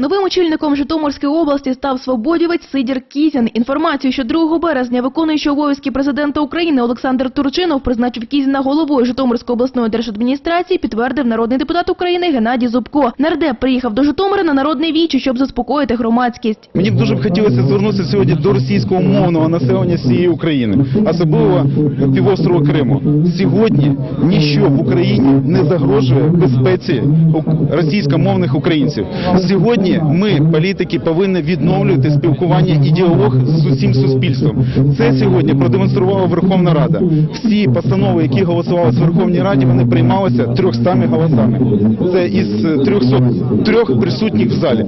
Новим очільником Житомирської області став свободівець Сидір Кізін. Інформацію, що 2 березня виконуючий обов'язки президента України Олександр Турчинов призначив Кізіна головою Житомирської обласної держадміністрації, підтвердив народний депутат України Геннадій Зубко. Нардеп приїхав до Житомира на народний вічі, щоб заспокоїти громадськість. Мені б дуже б хотілося звернутися сьогодні до російського мовного населення всієї України, особливо півострова Криму. Сьогодні ніщо в Україні не загрожує безпеці російськомовних українців. Сьогодні ми, політики, повинні відновлювати спілкування і діалог з усім суспільством. Це сьогодні продемонструвала Верховна Рада. Всі постанови, які голосувалися в Верховній Раді, вони приймалися 300 голосами. Це із е, 303 присутніх в залі.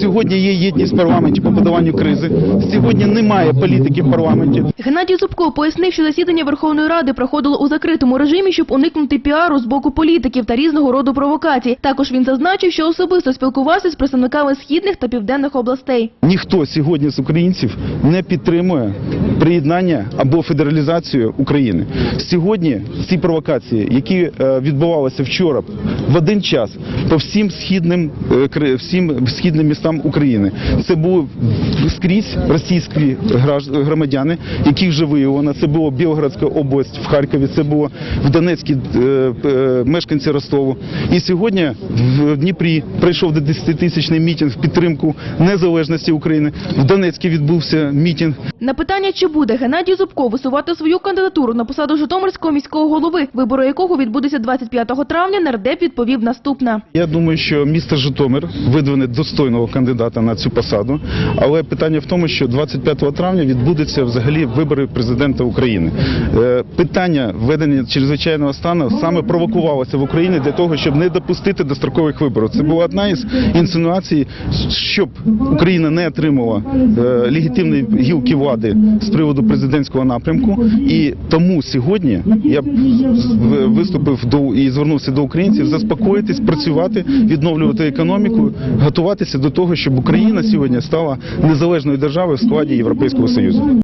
Сьогодні є єдність в парламенті по подаванню кризи. Сьогодні немає політики в парламенті. Геннадій Зубко пояснив, що засідання Верховної Ради проходило у закритому режимі, щоб уникнути піару з боку політиків та різного роду провокацій. Також він зазначив, що особисто спілкувався з представниками східних та південних областей. Ніхто сьогодні з українців не підтримує приєднання або федералізацію України. Сьогодні ці провокації, які е, відбувалися вчора в один час по всім східним е, всім східним містам України, це були скрізь російські громадяни, яких вже виявлено. Це було Білградська область в Харкові, це було в Донецькій е, мешканці Ростову. І сьогодні в Дніпрі прийшов до 10-тисячний мітинг в підтримку незалежності України. В Донецьку відбувся мітинг. На питання, чи буде Геннадій Зубко висувати свою кандидатуру на посаду Житомирського міського голови, вибори якого відбудеться 25 травня, нардеп відповів наступне. Я думаю, що місто Житомир видвине достойного кандидата на цю посаду. Але питання в тому, що 25 травня відбудуться взагалі вибори президента України. Е, Питання введення чрезвичайного стану саме провокувалося в Україні для того, щоб не допустити дострокових виборів. Це була одна із інсинуацій, щоб Україна не отримала е, легітимної гілки влади з приводу президентського напрямку. І тому сьогодні я виступив до і звернувся до українців заспокоїтись, працювати, відновлювати економіку, готуватися до того, щоб Україна сьогодні стала незалежною державою в складі Європейського Союзу.